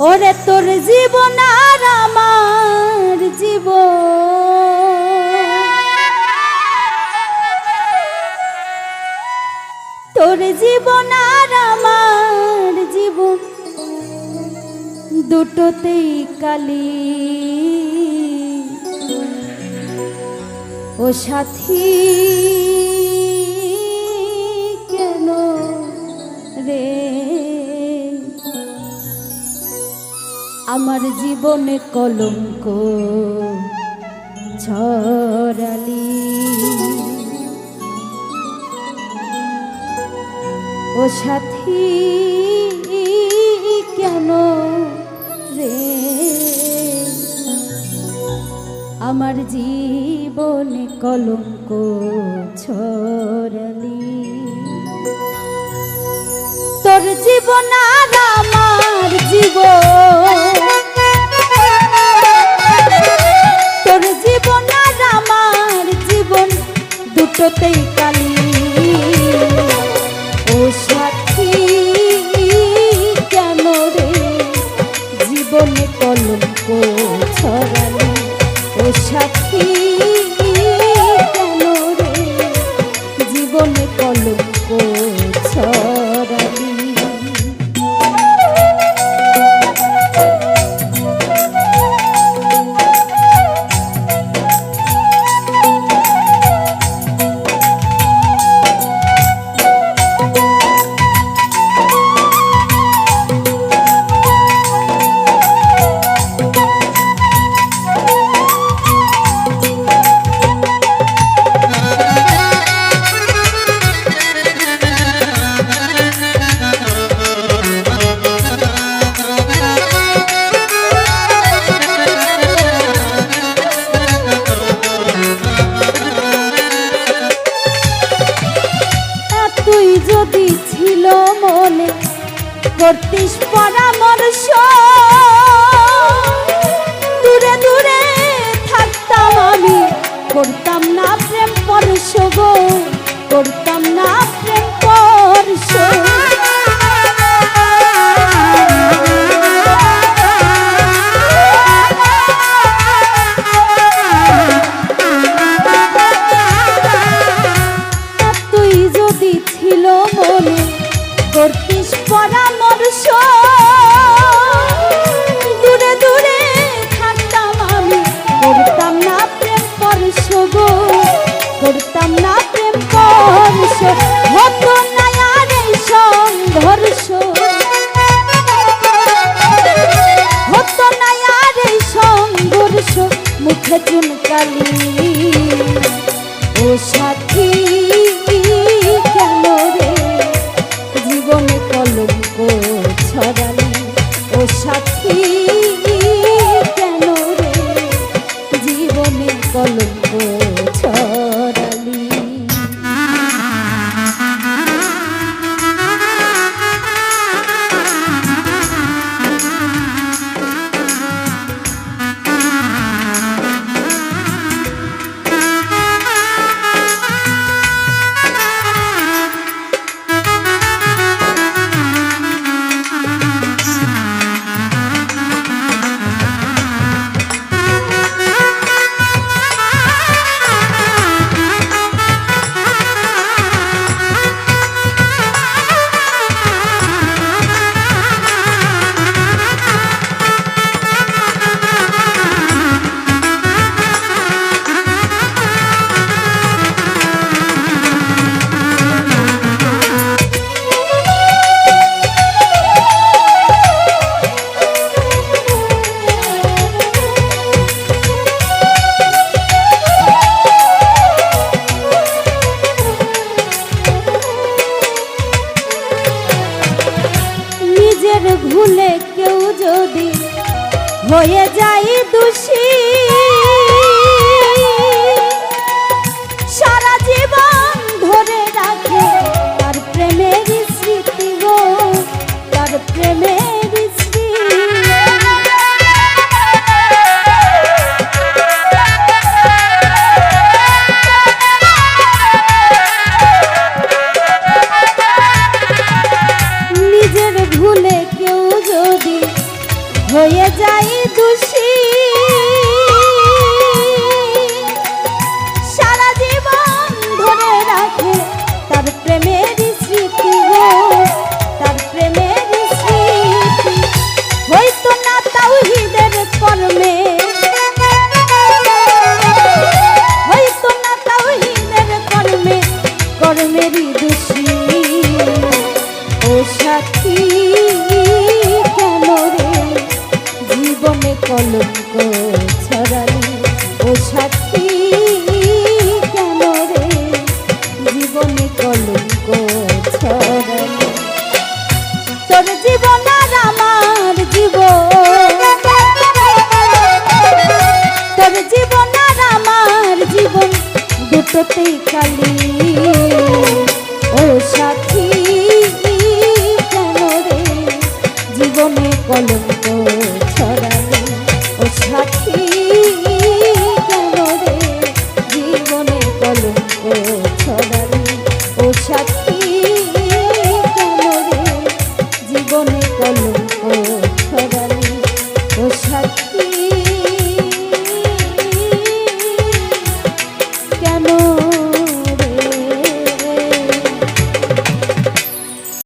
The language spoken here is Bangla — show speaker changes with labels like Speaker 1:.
Speaker 1: ওরে তোর জীবন আর আমার জীবন। তোর জীবন আর আমার জীবন। দুটোতেই কালি। ও সাথী। আমার জীবনে কলঙ্ক ছড়ালি। ও সাথী, কেন রে? আমার জীবনে কলঙ্ক ছড়ালি। তোর জীবন আর তোর জীবন আর আমার জীবন দুটোতেই যদি ছিল মনে করতিস পরামর্শ দূরে দূরে থাকতাম আমি করতাম না প্রেম পরশ গো করতাম salí. হয়ে যায় যাই দোষী। ছোটতেই কালী